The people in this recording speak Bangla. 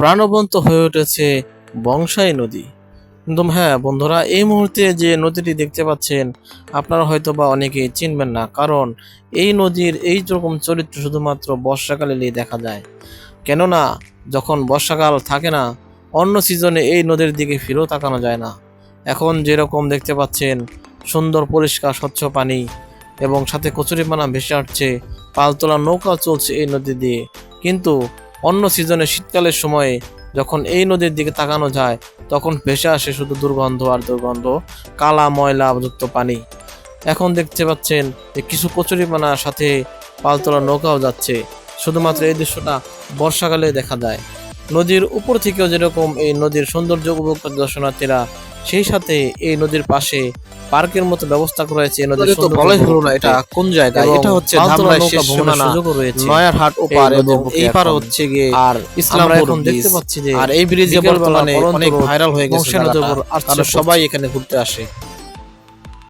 প্রাণবন্ত হয়ে উঠেছে বংশাই নদী। কিন্তু হ্যাঁ বন্ধুরা, এই মুহূর্তে যে নদীটি দেখতে পাচ্ছেন, আপনারা হয়তো বা অনেকেই চিনবেন না, কারণ এই নদীর এই রকম চরিত্র শুধুমাত্র বর্ষাকালেই দেখা যায়। কেননা, যখন বর্ষাকাল থাকে না, অন্য সিজনে এই নদীর দিকে ফিরেও তাকানো যায় না। এখন যেরকম দেখতে পাচ্ছেন, সুন্দর পরিষ্কার স্বচ্ছ পানি এবং সাথে কচুরিপানা ভেসে আসছে, পালতোলা নৌকা চলছে এই নদী দিয়ে। কিন্তু অন্য সিজনে শীতকালের সময়ে যখন এই নদীর দিকে তাকানো যায়, তখন ভেসে আসে শুধু দুর্গন্ধ আর দুর্গন্ধ, কালা, ময়লা যুক্ত পানি। এখন দেখতে পাচ্ছেন যে কিছু কচুরিপানার সাথে পালতোলা নৌকাও যাচ্ছে। শুধুমাত্র এই দৃশ্যটা বর্ষাকালে দেখা যায়। নদীর উপর থেকেও যেরকম এই নদীর সৌন্দর্য উপভোগ করে দর্শনার্থীরা সেই সাথে এই নদীর পাশে পার্কের মতো ব্যবস্থা করা হয়েছে। এই নদীর তো বলাই হলো না এটা কোন জায়গা এটা হচ্ছে ধামরাই শেষ সীমানা। রয়েছে। নয়ার হাট এই ওপার নদীর এবং এই পার হচ্ছে গিয়ে আর ইসলামপুর আমরা এখন দেখতে পাচ্ছি যে আর এই ব্রিজে বর্তমানে অনেক ভাইরাল হয়ে গেছে বংশী নদীর উপর আসছে সবাই এখানে ঘুরতে আসে।